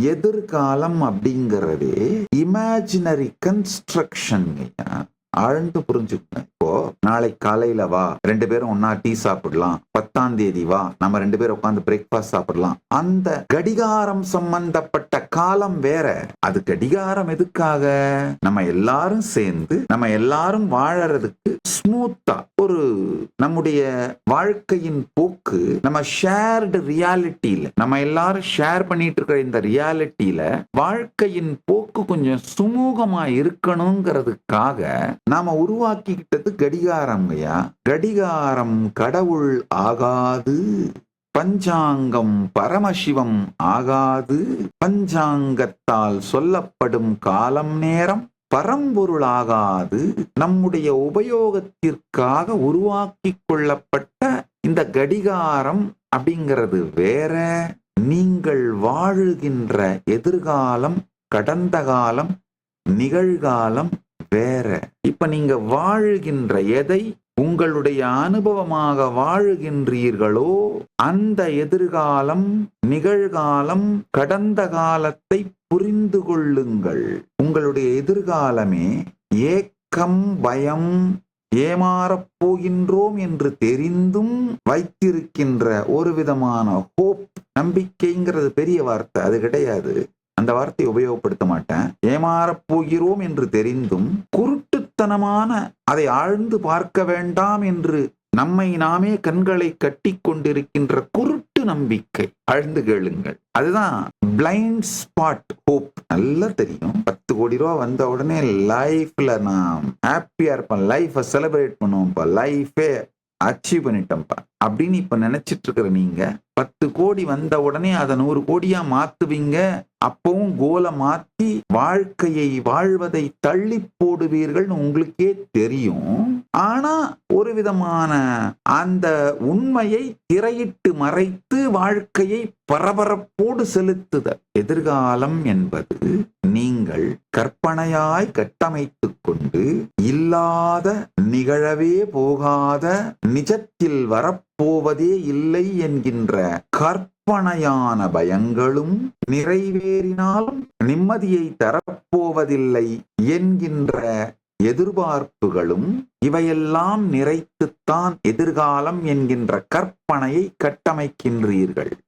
எதிர்காலம் அப்படிங்கறதே imaginary construction ஆழ்ந்து புரிஞ்சுக்கணும். இப்போ நாளை காலையில வா ரெண்டு பேரும் ஒன்னா டீ சாப்பிடலாம். பத்தாம் தேதி வா நம்ம ரெண்டு பேரும் உட்காந்து பிரேக்ஃபாஸ்ட் சாப்பிடலாம். அந்த கடிகாரம் சம்பந்தப்பட்ட காலம் வேற. அது கடிகாரம் எதுக்காக? நம்ம எல்லாரும் சேர்ந்து நம்ம எல்லாரும் வாழறதுக்கு ஸ்மூத்தா ஒரு நம்முடைய வாழ்க்கையின் போக்கு நம்ம ஷேர்டு ரியாலிட்டியில நம்ம எல்லாரும் ஷேர் பண்ணிட்டு இருக்கிற இந்த ரியாலிட்டியில வாழ்க்கையின் போக்கு கொஞ்சம் சுமூகமா இருக்கணுங்கிறதுக்காக நாம உருவாக்கிக்கிட்டது கடிகாரம்யா கடிகாரம் கடவுள் ஆகாது பஞ்சாங்கம் பரமசிவம் ஆகாது பஞ்சாங்கத்தால் சொல்லப்படும் காலம் நேரம் பரம்பொருளாகாது நம்முடைய உபயோகத்திற்காக உருவாக்கி கொள்ளப்பட்ட இந்த கடிகாரம் அப்படிங்கிறது வேற. நீங்கள் வாழுகின்ற எதிர்காலம் கடந்த காலம் நிகழ்காலம் வேற. இப்ப நீங்க வாழுகின்ற எதை உங்களுடைய அனுபவமாக வாழுகின்றீர்களோ அந்த எதிர்காலம் நிகழ்காலம் கடந்த காலத்தை புரிந்து கொள்ளுங்கள். உங்களுடைய எதிர்காலமே ஏக்கம் பயம் ஏமாறப் போகின்றோம் என்று தெரிந்தும் வைத்திருக்கின்ற ஒரு விதமான ஹோப் நம்பிக்கைங்கிறது பெரிய வார்த்தை. அது கிடையாது. அந்த வார்த்தையை உபயோகப்படுத்த மாட்டேன். ஏமாறப் போகிறோம் என்று தெரிந்தும் குருட்டுத்தனமான அதை ஆழ்ந்து பார்க்க வேண்டாம் என்று நம்மை நாமே கண்களை கட்டி கொண்டிருக்கின்ற குருட்டு நம்பிக்கை அழுந்து கேளுங்கள். அதுதான் பிளைண்ட் ஸ்பாட் ஹோப் நல்லா தெரியும். பத்து கோடி ரூபா வந்த உடனே லைஃப்ல நான் ஹாப்பியா இருப்பேன். லைஃபை செலிப்ரேட் பண்ணுவோம்ப்பா. லைஃபே அச்சீவ் பண்ணிட்டோம்ப்பா அப்படின்னு இப்ப நினைச்சிட்டு இருக்கிற நீங்க பத்து கோடி வந்த உடனே அதை நூறு கோடியா மாத்துவீங்க. அப்பவும் கோலை மாத்தி வாழ்க்கையை வாழ்வதை தள்ளி போடுவீர்கள்னு உங்களுக்கே தெரியும். ஆனா ஒரு விதமான அந்த உண்மையை திரையிட்டு மறைத்து வாழ்க்கையை பரபரப்போடு செலுத்துதல் எதிர்காலம் என்பது நீங்கள் கற்பனையாய் கட்டமைத்து கொண்டு இல்லாத நிகழவே போகாத நிஜத்தில் வரப்போவதே இல்லை என்கின்ற கற்பனையான பயங்களும் நிறைவேறினாலும் நிம்மதியை தரப்போவதில்லை என்கின்ற எதிர்பார்ப்புகளும் இவையெல்லாம் நிறைத்துத்தான் எதிர்காலம் என்கின்ற கற்பனையை கட்டமைக்கின்றீர்கள்.